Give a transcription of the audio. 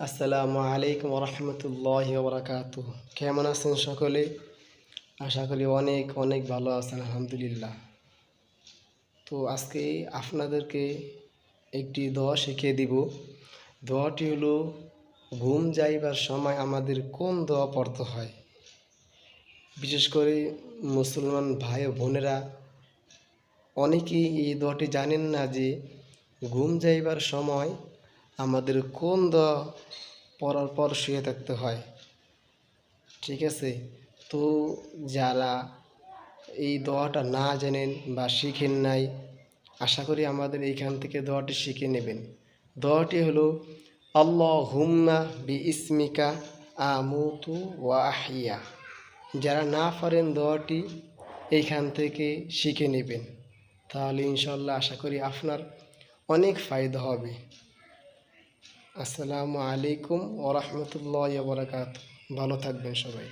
আসসালামু আলাইকুম রহমতুল্লাহ বরাকাত কেমন আছেন সকলে? আশা করি অনেক অনেক ভালো আছেন, আলহামদুলিল্লাহ। তো আজকে আপনাদেরকে একটি দোয়া শিখিয়ে দিব। দোয়াটি হলো, ঘুম যাইবার সময় আমাদের কোন দোয়া পড়তে হয়? বিশেষ করে মুসলমান ভাই ও বোনেরা, অনেকেই এই দোয়াটি জানেন না যে, ঘুম যাইবার সময় আমাদের কোন দোয়া পড়ার পর শুয়ে থাকতে হয়? ঠিক আছে? তো যারা এই দোয়াটা না জানেন বা শিখেন নাই, আশা করি আমাদের এইখান থেকে দোয়াটি শিখে নেবেন। দোয়াটি হলো আল্লাহ হুম্মা বি ইসমিকা আমুতু ওয়া আহিয়া যারা না পারেন দোয়াটি, এইখান থেকে শিখে নেবেন। তাহলে ইনশাল্লাহ আশা করি আপনার অনেক ফায়দা হবে। আসসালামু আলাইকুম ওরহমতুল্লাহ বরাকাত ভালো থাকবেন সবাই।